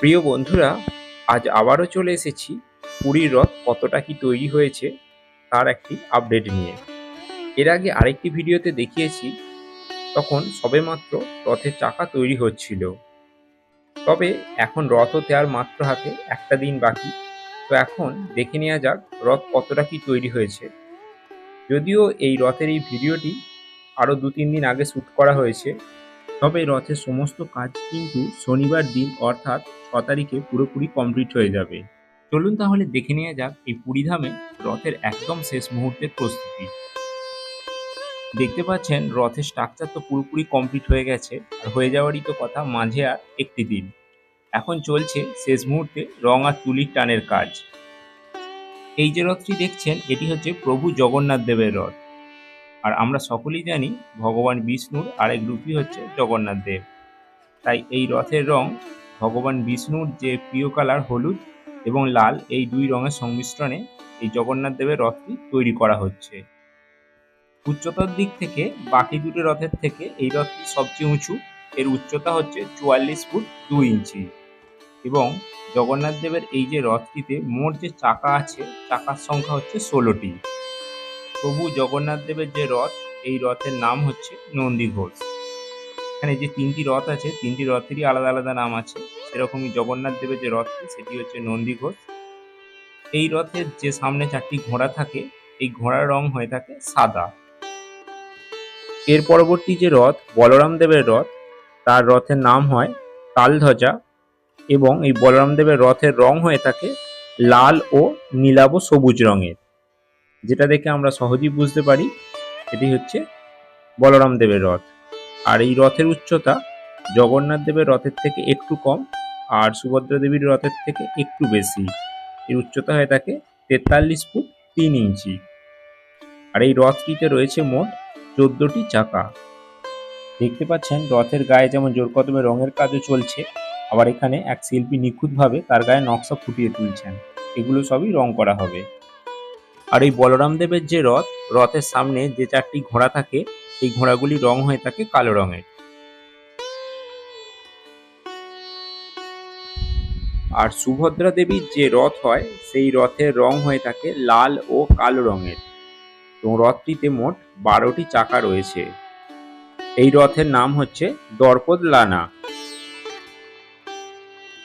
প্রিয় বন্ধুরা, আজ আবারও চলে এসেছি পুরীর রথ কতটা কি তৈরি হয়েছে তার একটি আপডেট নিয়ে। এর আগে আরেকটি ভিডিওতে দেখিয়েছি, তখন সবেমাত্র রথের চাকা তৈরি হচ্ছিল। তবে এখন রথ হতে আর মাত্র হাতে একটা দিন বাকি। তো এখন দেখে নেওয়া যাক রথ কতটা কি তৈরি হয়েছে। যদিও এই রথের এই ভিডিওটি আরও দু তিন দিন আগে শ্যুট করা হয়েছে তবে রথের সমস্ত কাজ কিন্তু শনিবার দিন অর্থাৎ ছ তারিখে পুরোপুরি কমপ্লিট হয়ে যাবে। চলুন তাহলে দেখে নেওয়া যাক এই পুরীধামে রথের একদম শেষ মুহূর্তের প্রস্তুতি। দেখতে পাচ্ছেন, রথের স্ট্রাকচার তো পুরোপুরি কমপ্লিট হয়ে গেছে, আর হয়ে যাওয়ারই তো কথা মাঝে আর একটি দিন। এখন চলছে শেষ মুহূর্তে রং আর তুলির টানের কাজ। এই যে রথটি দেখছেন, এটি হচ্ছে প্রভু জগন্নাথ দেবের রথ। আর আমরা সকলেই জানি ভগবান বিষ্ণুর আরেক রূপই হচ্ছে জগন্নাথ দেব। তাই এই রথের রং ভগবান বিষ্ণুর যে প্রিয় কালার হলুদ এবং লাল, এই দুই রঙের সংমিশ্রণে এই জগন্নাথ দেবের রথটি তৈরি করা হচ্ছে। উচ্চতার দিক থেকে বাকি দুটো রথের থেকে এই রথটি সবচেয়ে উঁচু। এর উচ্চতা হচ্ছে চুয়াল্লিশ ফুট দু ইঞ্চি। এবং জগন্নাথ দেবের এই যে রথটিতে মোট যে চাকা আছে, চাকার সংখ্যা হচ্ছে ষোলোটি। প্রভু জগন্নাথ দেবের যে রথ, এই রথের নাম হচ্ছে নন্দী ঘোষ। এখানে যে তিনটি রথ আছে, তিনটি রথেরই আলাদা আলাদা নাম আছে। সেরকমই জগন্নাথ দেবের যে রথটি, সেটি হচ্ছে নন্দী ঘোষ। এই রথের যে সামনে চারটি ঘোড়া থাকে, এই ঘোড়ার রং হয়ে থাকে সাদা। এর পরবর্তী যে রথ, বলরাম দেবের রথ, তার রথের নাম হয় তালধ্বজা এবং এই বলরাম দেবের রথের রং হয়ে থাকে লাল ও নীলাভ সবুজ রঙের। যেটা দেখে আমরা সহজেই বুঝতে পারি, এটি হচ্ছে বলরাম দেবের রথ। আর এই রথের উচ্চতা জগন্নাথ দেবের রথের থেকে একটু কম আর সুভদ্রা দেবীর রথের থেকে একটু বেশি। এর উচ্চতা হয়ে থাকে তেতাল্লিশ ফুট তিন ইঞ্চি। আর এই রথটিতে রয়েছে মোট চোদ্দটি চাকা। দেখতে পাচ্ছেন, রথের গায়ে যেমন জোর কদমে রঙের কাজও চলছে, আবার এখানে এক শিল্পী নিখুঁতভাবে তার গায়ে নকশা ফুটিয়ে তুলছেন। এগুলো সবই রং করা হবে। আর এই বলরাম দেবের যে রথ, রথের সামনে যে চারটি ঘোড়া থাকে এই ঘোড়াগুলি রং হয়ে থাকে কালো রঙের। আর সুভদ্রা দেবীর যে রথ হয়, সেই রথের রং হয়ে থাকে লাল ও কালো রঙের। এবং রথটিতে মোট বারোটি চাকা রয়েছে। এই রথের নাম হচ্ছে দর্পদ লানা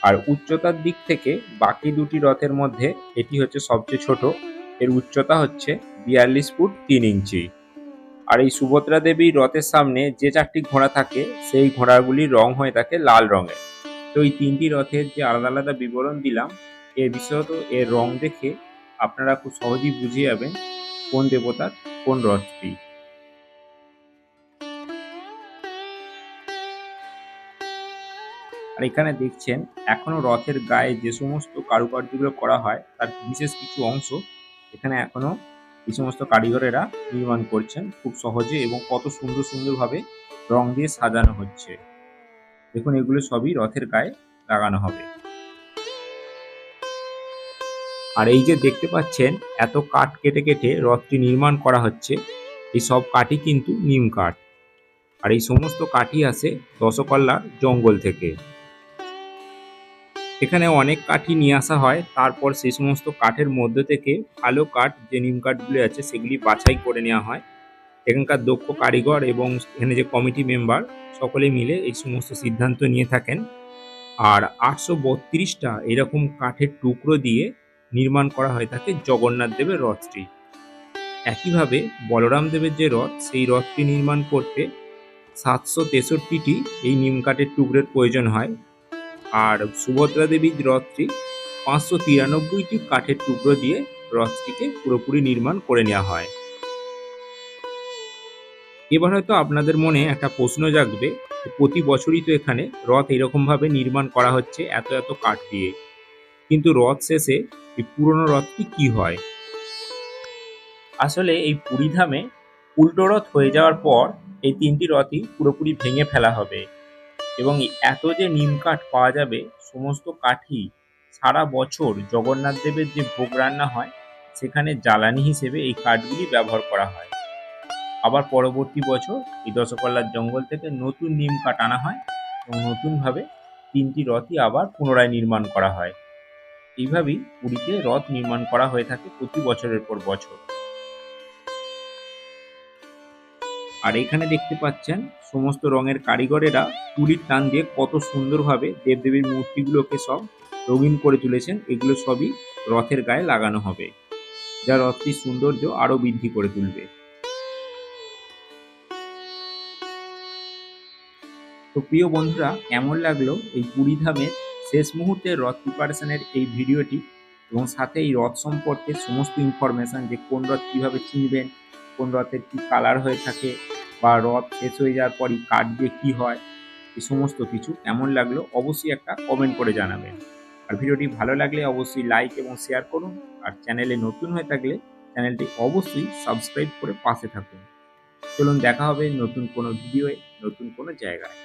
আর উচ্চতার দিক থেকে বাকি দুটি রথের মধ্যে এটি হচ্ছে সবচেয়ে ছোট। এর উচ্চতা হচ্ছে বিয়াল্লিশ ফুট তিন ইঞ্চি। আর এই সুভদ্রা দেবীর রথের সামনে যে চারটি ঘোড়া থাকে, সেই ঘোড়াগুলির রং হয়ে থাকে লাল রঙের। তো এই তিনটি রথের যে আলাদা আলাদা বিবরণ দিলাম এর বিশেষত এর রং দেখে আপনারা খুব সহজেই বুঝে যাবেন কোন দেবতার কোন রথটি। আর এখানে দেখছেন, এখনও রথের গায়ে যে সমস্ত কারুকার্যগুলো করা হয়, তার বিশেষ কিছু অংশ এখানে এখনও এই সমস্ত কারিগরেরা নির্মাণ করছেন খুব সহজে এবং কত সুন্দর সুন্দরভাবে রং দিয়ে সাজানো হচ্ছে। দেখুন, এগুলো সবই রথের গায়ে লাগানো হবে। আর এই যে দেখতে পাচ্ছেন, এত কাঠ কেটে কেটে রথটি নির্মাণ করা হচ্ছে। এই সব কাঠই কিন্তু নিম কাঠ। আর এই সমস্ত কাঠই আসে দশকল্লা জঙ্গল থেকে। এখানে অনেক কাঠই নিয়ে আসা হয়। তারপর সেই সমস্ত কাঠের মধ্যে থেকে ভালো কাঠ যে নিম কাঠগুলি আছে, সেগুলি বাছাই করে নেওয়া হয়। এখানকার দক্ষ কারিগর এবং এখানে যে কমিটি মেম্বার, সকলে মিলে এই সমস্ত সিদ্ধান্ত নিয়ে থাকেন। আর আটশো বত্রিশটা এরকম কাঠের টুকরো দিয়ে নির্মাণ করা হয়ে থাকে জগন্নাথ দেবের রথটি। একইভাবে বলরাম দেবের যে রথ, সেই রথটি নির্মাণ করতে সাতশো তেষট্টিটি এই নিম কাঠের টুকরোর প্রয়োজন হয়। আর সুভদ্রা দেবীর রথটি পাঁচশো তিরানব্বইটি কাঠের টুকরো দিয়ে রথটিকে পুরোপুরি নির্মাণ করে নেওয়া হয়। এবার হয়তো আপনাদের মনে একটা প্রশ্ন জাগবে প্রতি বছরই তো এখানে রথ এরকমভাবে নির্মাণ করা হচ্ছে এত এত কাঠ দিয়ে। কিন্তু রথ শেষে এই পুরনো রথটি কি হয়? আসলে এই পুরীধামে উল্টো রথ হয়ে যাওয়ার পর এই তিনটি রথই পুরোপুরি ভেঙে ফেলা হবে। এবং এত যে নিম কাঠ পাওয়া যাবে, সমস্ত কাঠই সারা বছর জগন্নাথ দেবের যে ভোগ রান্না হয়, সেখানে জ্বালানি হিসেবে এই কাঠগুলি ব্যবহার করা হয়। আবার পরবর্তী বছর এই দশকল্লার জঙ্গল থেকে নতুন নিম কাঠ আনা হয় এবং নতুনভাবে তিনটি রথই আবার পুনরায় নির্মাণ করা হয়। এইভাবেই পুরীতে রথ নির্মাণ করা হয়ে থাকে প্রতি বছরের পর বছর। আর এখানে দেখতে পাচ্ছেন সমস্ত রঙের কারিগরেরা তুলির টান দিয়ে কত সুন্দরভাবে দেবদেবীর মূর্তিগুলোকে সব রঙিন করে তুলেছেন, এগুলো সবই রথের গায়ে লাগানো হবে, যা রথটির সৌন্দর্য আরও বৃদ্ধি করে তুলবে। তো প্রিয় বন্ধুরা, কেমন লাগল এই পুরী ধামের শেষ মুহূর্তে রথ প্রিপারেশনের এই ভিডিওটি এবং সাথে এই রথ সম্পর্কে সমস্ত ইনফরমেশন যে কোন রথ কীভাবে চিনবেন, কোন রথের কী কালার হয়ে থাকে বা রথ শেষ হয়ে যাওয়ার পরই কাঠ দিয়ে কী হয় এই সমস্ত কিছু এমন লাগল অবশ্যই একটা কমেন্ট করে জানাবেন। আর ভিডিওটি ভালো লাগলে অবশ্যই লাইক এবং শেয়ার করুন। আর চ্যানেলে নতুন হয়ে থাকলে চ্যানেলটি অবশ্যই সাবস্ক্রাইব করে পাশে থাকুন। চলুন দেখা হবে নতুন কোনো ভিডিওয়ে নতুন কোনো জায়গায়।